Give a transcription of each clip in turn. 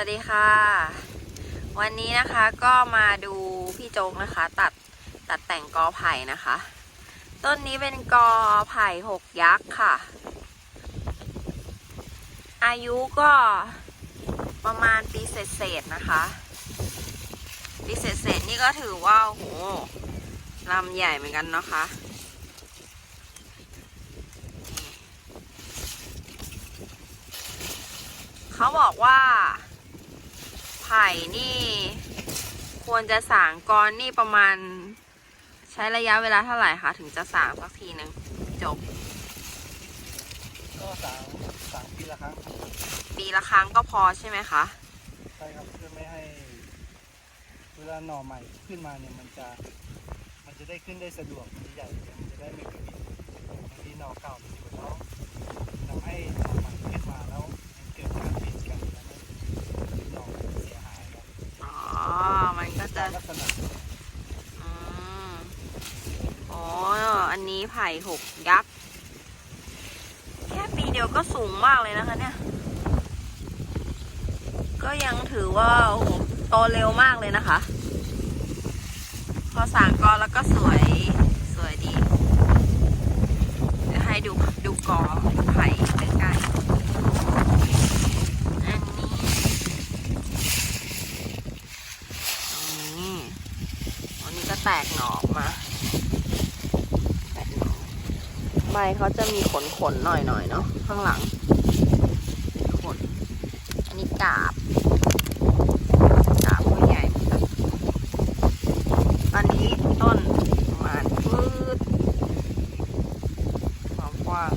วัสดีค่ะ วันนี้นะคะก็มาดูพี่โจ๊กนะคะ ตัดตัดแต่งกอไผ่นะคะ ต้นนี้เป็นกอไผ่หกยักษ์ค่ะ อายุก็ประมาณปีเศษๆนะคะ ปีเศษๆนี่ก็ถือว่าโอ้โหลำใหญ่เหมือนกันนะคะเขาบอกว่า ไผ่นี่ ควรจะสางกรนี่ประมาณ ใช้ระยะเวลาเท่าไหร่คะถึงจะสางสักทีหนึ่งจบ ก็สามสามปีละครั้งปีละครั้งก็พอใช่ไหมคะใช่ครับเพื่อไม่ให้ เวลาหน่อใหม่ขึ้นมาเนี่ยมันจะ มันจะได้ขึ้นได้สะดวกมันจะใหญ่มันจะได้ไม่กระดิกบางทีหน่อเก่ามันอยู่แล้วทำให้หน่อใหม่ขึ้นมาแล้วมันเกิดการติดกันแล้วมันหน่อมันเสียหายครับ อ๋อ มันก็จะ ลักษณะ อืมอ๋อ อั นี้ไผ่หกยักษ์ แค่ปีเดียวก็สูงมากเลยนะคะเนี่ย ก็ยังถือว่าโอ้โหโตเร็วมากเลยนะคะ พอสางกอแล้วก็สวยสวยดี เดี๋ยวให้ดูดูกอไผ่ใกล้ๆอันนี้นี้อันนี้ก็แตกหน่อออกมา แตกหน่อ ใบเขาจะมีขนขนหน่อยหน่อยๆเนาะข้างหลังขนอันนี้กาบกาบก็ใหญ่อันนี้ต้นประมาณพืดความกว้าง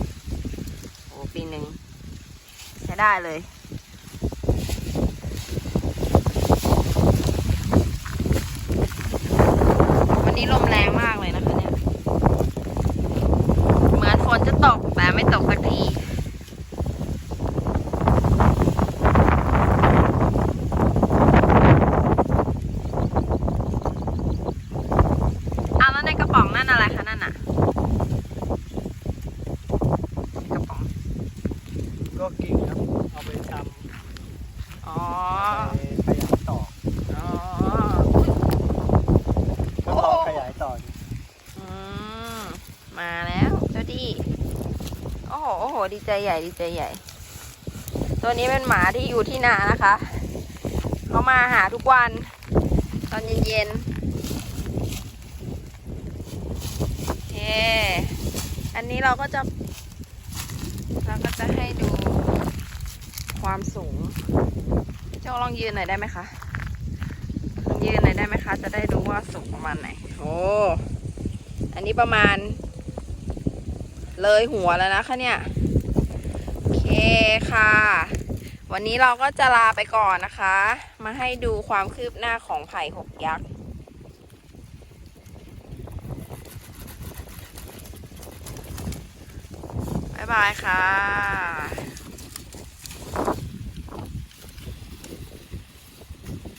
โอ้ปีหนึ่งใช้ได้เลยวันนี้ลมแรงมากเลยนะคะเนี่ย เหมือนฝน จะตกแต่ไม่ตกสักทีเอาแล้วในกระป๋องนั่นอะไรคะนั่นน่ะกระป๋อง ก็กิ่งครับ เอาไปทอ๋อำไปขยายต่อ อ๋อ ก็ลองขยายต่อดู อืม มาแล้วเจ้าดี โอ้โห ดีใจใหญ่ ดีใจใหญ่ ตัวนี้เป็นหมาที่อยู่ที่นานะคะ เขามาหาทุกวัน ตอนเย็นๆโอเอันนี้เราก็จะ เราก็จะให้ดูความสูงพี่โจลองยืนหน่อยได้ไหมคะลองยืนหน่อยได้ไหมคะ จะได้ดูว่าสูงประมาณไหน โอ้ อันนี้ประมาณ เลยหัวแล้วนะคะเนี่ย โอเคค่ะ วันนี้เราก็จะลาไปก่อนนะคะ มาให้ดูความคืบหน้าของไผ่หกยักษ์บายบายค่ะ